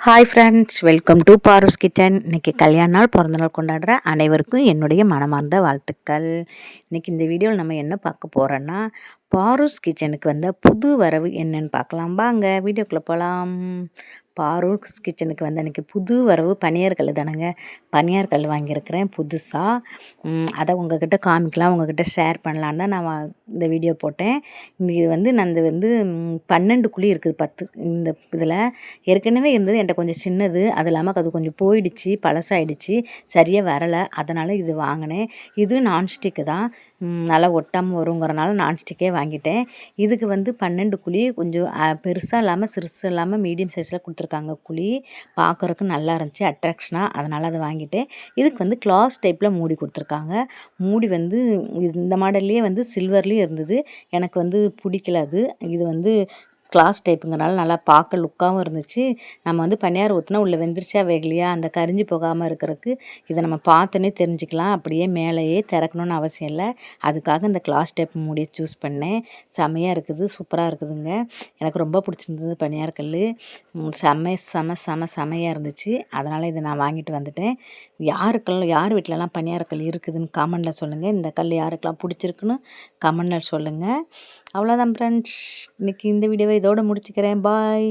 Hi friends welcome to Paaru's kitchen இன்றைக்கி கல்யாண நாள் பிறந்தநாள் கொண்டாடுற அனைவருக்கும் என்னுடைய மனமார்ந்த வாழ்த்துக்கள். இன்றைக்கி இந்த வீடியோவில் நம்ம என்ன பார்க்க போகிறோன்னா பாரூஸ் கிச்சனுக்கு வந்த புது வரவு என்னன்னு பார்க்கலாம். வாங்க வீடியோக்குள்ளே போகலாம் பாரூக்ஸ் கிச்சனுக்கு வந்து எனக்கு புது வரவு பனியார் தானேங்க. பனியார் கல் வாங்கியிருக்கிறேன் புதுசாக அதை உங்ககிட்ட காமிக்கலாம் உங்ககிட்ட ஷேர் பண்ணலான்னு தான் நான் இந்த வீடியோ போட்டேன். இது வந்து நான் இந்த வந்து பன்னெண்டு குழி இருக்குது பத்து இந்த இதில். ஏற்கனவே இருந்தது என்கிட்ட கொஞ்சம் சின்னது அது இல்லாமல் அது கொஞ்சம் போயிடுச்சு பழசாயிடுச்சு சரியாக வரலை அதனால் இது வாங்கினேன். இது நான்ஸ்டிக்கு தான். நல்லா ஒட்டாமல் வருங்கிறனால நான்ஸ்டிக்கே வாங்கிட்டேன். இதுக்கு வந்து பன்னெண்டு குழி கொஞ்சம் பெருசாக இல்லாமல் சிறுசு இல்லாமல் மீடியம் சைஸில் கொடுத்துருக்காங்க குழி. பார்க்குறக்கு நல்லா இருந்துச்சு அட்ராக்ஷனாக அதனால் அதை வாங்கிட்டேன். இதுக்கு வந்து கிளாஸ் டைப்பில் மூடி கொடுத்துருக்காங்க. மூடி வந்து இந்த மாடல்லே வந்து சில்வர்லேயும் இருந்தது. எனக்கு வந்து பிடிக்கல அது. இது வந்து கிளாஸ் டைப்புங்கிறனால நல்லா பார்க்க லுக்காகவும் இருந்துச்சு. நம்ம வந்து பனியார் ஊற்றினா உள்ளே வெந்திரிச்சா வேகலையா? அந்த கரிஞ்சு போகாமல் இருக்கிறதுக்கு இதை நம்ம பார்த்தோன்னே தெரிஞ்சுக்கலாம். அப்படியே மேலேயே திறக்கணும்னு அவசியம் இல்லை. அதுக்காக இந்த கிளாஸ் டைப் மூடியை சூஸ் பண்ணேன். செமையாக இருக்குது சூப்பராக இருக்குதுங்க. எனக்கு ரொம்ப பிடிச்சிருந்தது பனியார் கல். செம்ம செம செம செமையாக இருந்துச்சு. அதனால் இதை நான் வாங்கிட்டு வந்துட்டேன். யாருக்கெல்லாம் யார் வீட்டிலலாம் பனியார் கல் இருக்குதுன்னு கமெண்டில் சொல்லுங்கள் இந்த கல் யாருக்கெல்லாம் பிடிச்சிருக்குன்னு கமெண்டில் சொல்லுங்கள் அவ்வளோதான் ஃப்ரெண்ட்ஸ் இன்றைக்கி இந்த வீடியோவை இதோடு முடிச்சுக்கிறேன். பாய்.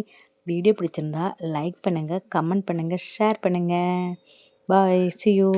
வீடியோ பிடிச்சிருந்தா லைக் பண்ணுங்கள் கமெண்ட் பண்ணுங்கள் ஷேர் பண்ணுங்கள் பாய் சி யூ